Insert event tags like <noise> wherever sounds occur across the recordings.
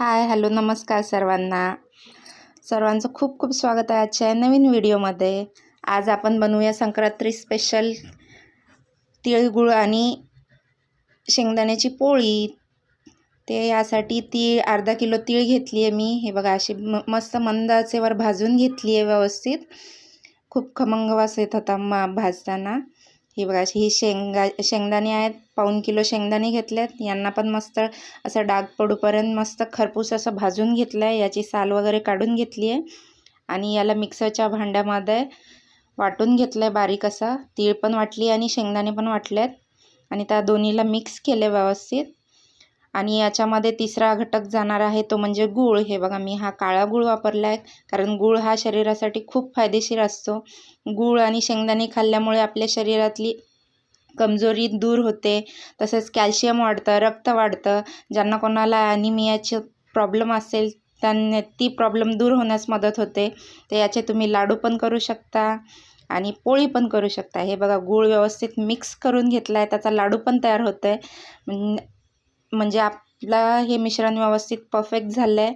Hi hello नमस्कार सर्वांना. सर्वांचं खूप खूप स्वागत आहे आजच्या नवीन व्हिडिओमध्ये. आज आपण बनवूया संक्रांती स्पेशल तिळगुळ आणि शेंगदाण्याची पोळी. ते यासाठी ती अर्धा किलो तीळ घेतली आहे मी. हे बघा अशी म मस्त मंदाचेवर भाजून घेतली आहे व्यवस्थित. खूप खमंग वास येत होता मा भाजताना. ही बघा ही शेंगा शेंगदाणे आहेत. पाऊण किलो शेंगदाणे घेतले आहेत यांना पण मस्त असं डाग पडूपर्यंत मस्त खरपूस असं भाजून घेतलं आहे याची साल वगैरे काढून घेतली आहे. आणि याला मिक्सरच्या भांड्यामध्ये वाटून घेतलं आहे बारीक असं. तीळ पण वाटली आणि शेंगदाणे पण वाटले आहेत आणि त्या दोन्हीला मिक्स केले व्यवस्थित. आणि याच्यामध्ये तिसरा घटक जाणार आहे तो म्हणजे गूळ. हे बघा मी हा काळा गूळ वापरला आहे कारण गूळ हा शरीरासाठी खूप फायदेशीर असतो. गूळ आणि शेंगदाणे खाल्ल्यामुळे आपल्या शरीरातली कमजोरी दूर होते तसेच कॅल्शियम वाढतं रक्त वाढतं. ज्यांना कोणाला ॲनिमियाचे प्रॉब्लेम असेल त्यांना ती प्रॉब्लेम दूर होण्यास मदत होते. तर याचे तुम्ही लाडू पण करू शकता आणि पोळी पण करू शकता. हे बघा गूळ व्यवस्थित मिक्स करून घेतला आहे त्याचा लाडू पण तयार होतो आहे म्हणजे आपलं हे मिश्रण व्यवस्थित परफेक्ट झालं आहे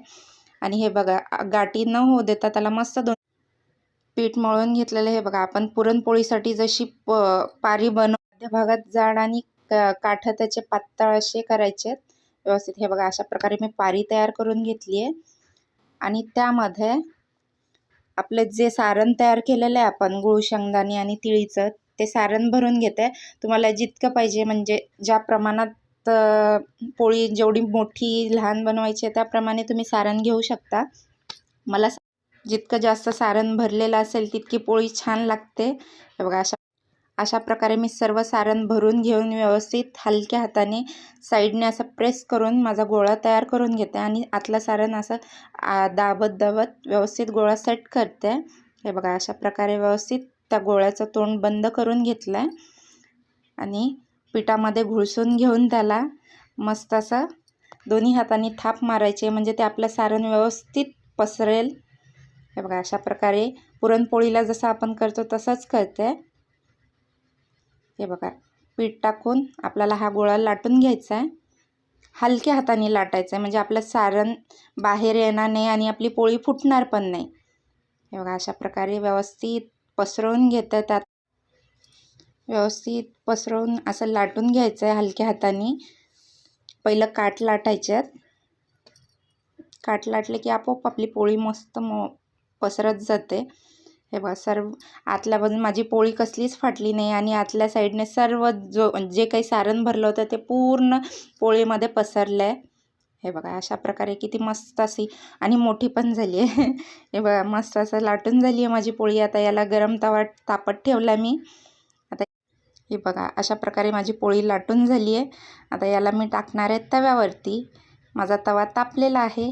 आणि हे बघा गाठी न होऊ देता त्याला मस्त दोन पीठ मळून घेतलेलं हे बघा आपण पुरणपोळीसाठी जशी प पारी बनव मध्य भागात जाड आणि काठ त्याचे पातळ असे करायचे व्यवस्थित हे बघा अशा प्रकारे मी पारी तयार करून घेतली आहे. आणि त्यामध्ये आपलं जे सारण तयार केलेलं आहे आपण गुळ शेंगदाणे आणि तिळीचं ते सारण भरून घेते. तुम्हाला जितकं पाहिजे म्हणजे ज्या प्रमाणात पोळी जेवढी मोठी लहान बनवायची आहे त्याप्रमाणे तुम्ही सारण घेऊ शकता. मला जितकं जास्त सारण भरलेलं असेल तितकी पोळी छान लागते. हे बघा अशा अशा प्रकारे मी सर्व सारण भरून घेऊन व्यवस्थित हलक्या हाताने साईडने असं प्रेस करून माझा गोळा तयार करून घेते आणि आतलं सारण असं दाबत दाबत व्यवस्थित गोळा सेट करते. हे बघा अशा प्रकारे व्यवस्थित त्या गोळ्याचं तोंड बंद करून घेतलं आहे आणि पिठामध्ये घुळसून घेऊन त्याला मस्त असं दोन्ही हाताने थाप मारायचे म्हणजे ते आपलं सारण व्यवस्थित पसरेल. हे बघा अशा प्रकारे पुरणपोळीला जसं आपण करतो तसंच करते. हे बघा पीठ टाकून आपल्याला हा गोळा लाटून घ्यायचा आहे. हलक्या हाताने लाटायचं आहे म्हणजे आपलं सारण बाहेर येणार नाही आणि आपली पोळी फुटणार पण नाही. हे बघा अशा प्रकारे व्यवस्थित पसरवून घेतं त्यात. व्यवस्थित पसरवून असं लाटून घ्यायचं आहे हलक्या हाताने. पहिलं काट लाटायच्यात. काठ लाटले की आपोआप आपली पोळी मस्त मो पसरत जाते. हे बघा सर्व आतल्या बाजून माझी पोळी कसलीच फाटली नाही आणि आतल्या साईडने सर्व जो जे काही सारण भरलं होतं ते पूर्ण पोळीमध्ये पसरलं आहे हे बघा अशा प्रकारे किती मस्त अशी आणि मोठी पण झाली आहे. <laughs> हे बघा मस्त असं लाटून झाली आहे माझी पोळी. आता याला गरम तवा तापत ठेवला मी. हे बघा अशा प्रकारे माझी पोळी लाटून झाली आहे. आता याला मी टाकणार आहे तव्यावरती. माझा तवा तापलेला आहे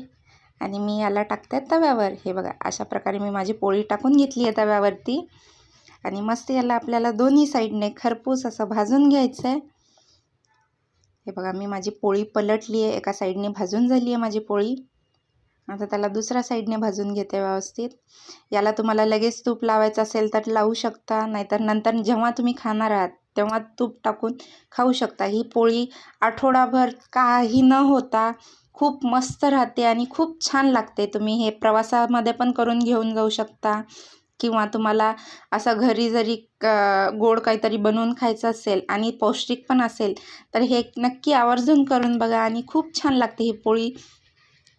आणि मी याला टाकते तव्यावर. हे बघा अशा प्रकारे मी माझी पोळी टाकून घेतली आहे तव्यावरती. आणि मस्त याला आपल्याला दोन्ही साईडने खरपूस असं भाजून घ्यायचं आहे. हे बघा मी माझी पोळी पलटली आहे. एका साईडने भाजून झाली आहे माझी पोळी. आता त्याला दुसऱ्या साईडने भाजून घेते व्यवस्थित. याला तुम्हाला लगेच तूप लावायचं असेल तर लावू शकता नाहीतर नंतर जेव्हा तुम्ही खाणार आहात तेव्हा तूप टाकून खाऊ शकता. ही पोळी आठवडाभर काही न होता खूप मस्त राहते आणि खूप छान लागते. तुम्ही हे प्रवासामध्ये पण करून घेऊन जाऊ शकता. किंवा तुम्हाला असं घरी जरी गोड काहीतरी बनवून खायचं असेल आणि पौष्टिक पण असेल तर हे नक्की आवर्जून करून बघा आणि खूप छान लागते ही पोळी.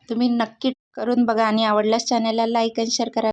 तुम्ही नक्की करून बघा आणि आवडल्यास चॅनलला लाईक आणि शेअर करा.